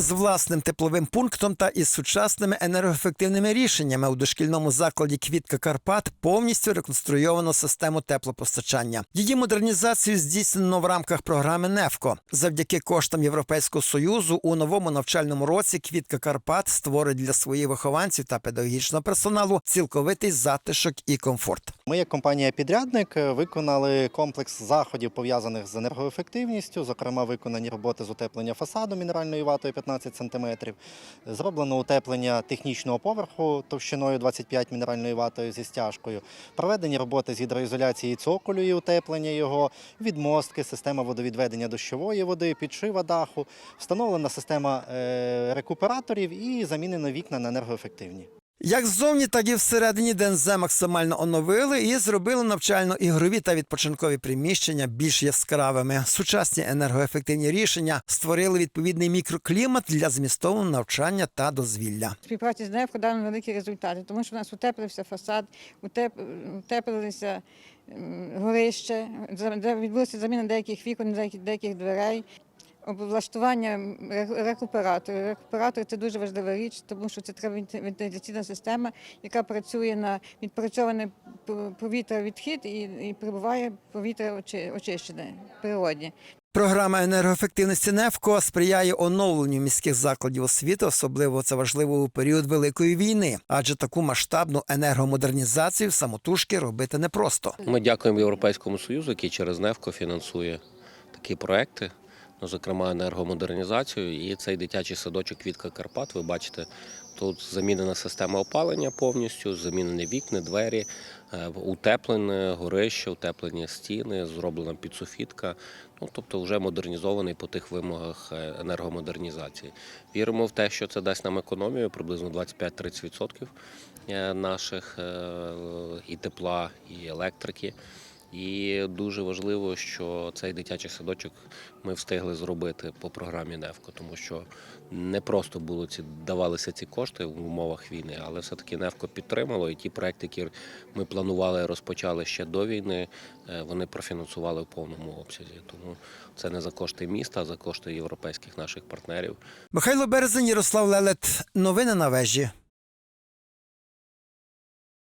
з власним тепловим пунктом та із сучасними енергоефективними рішеннями у дошкільному закладі Квітка Карпат повністю реконструйовано систему теплопостачання. Її модернізацію здійснено в рамках програми НЕФКО. Завдяки коштам Європейського союзу у новому навчальному році Квітка Карпат створить для своїх вихованців та педагогічного персоналу цілковитий затишок і комфорт. Ми, як компанія-підрядник, е, виконали комплекс заходів пов'язаних з енергоефективністю, зокрема, виконані роботи з утеплення фасаду мінеральною ватою 15 см, зроблено утеплення технічного поверху товщиною 25 мінеральною ватою зі стяжкою, проведені роботи з гідроізоляції цоколю і утеплення його, відмостки, система водовідведення дощової води, підшива даху, встановлена система е, рекуператорів і замінено вікна на енергоефективні. Як ззовні, так і всередині ДНЗ максимально оновили і зробили навчально-ігрові та відпочинкові приміщення більш яскравими. Сучасні енергоефективні рішення створили відповідний мікроклімат для змістовного навчання та дозвілля. співпраці з НЕФКО дали великі результати, тому що у нас утеплився фасад, утеп... утеплилися горище, відбулася заміна деяких вікон, деяких, деяких дверей. Облаштування ре- рекуператорів. Рекуператор це дуже важлива річ, тому що це треба венти- вентиляційна система, яка працює на відпрацьоване п- повітря відхід і, і прибуває повітря очи- очищене природне. Програма енергоефективності НЕФКО сприяє оновленню міських закладів освіти, особливо це важливо у період великої війни, адже таку масштабну енергомодернізацію самотужки робити непросто. Ми дякуємо Європейському Союзу, який через НЕФКО фінансує такі проекти, зокрема енергомодернізацію. І цей дитячий садочок Квітка Карпат. Ви бачите, тут замінена система опалення повністю, замінені вікна, двері, е, утеплене горище, утеплені стіни, зроблена підсофітка. Ну, тобто вже модернізований по тих вимогах е, енергомодернізації. Віримо в те, що це дасть нам економію приблизно 25-30% е, наших і тепла, і електрики. І дуже важливо, що цей дитячий садочок ми встигли зробити по програмі НЕФКО, тому що не просто було ці давалися ці кошти в умовах війни, але все-таки НЕФКО підтримало. І ті проекти, які ми планували розпочали ще до війни, е, вони профінансували в повному обсязі. Тому це не за кошти міста, а за кошти європейських наших партнерів. Михайло Березень, Ярослав Лелет. Новини на вежі.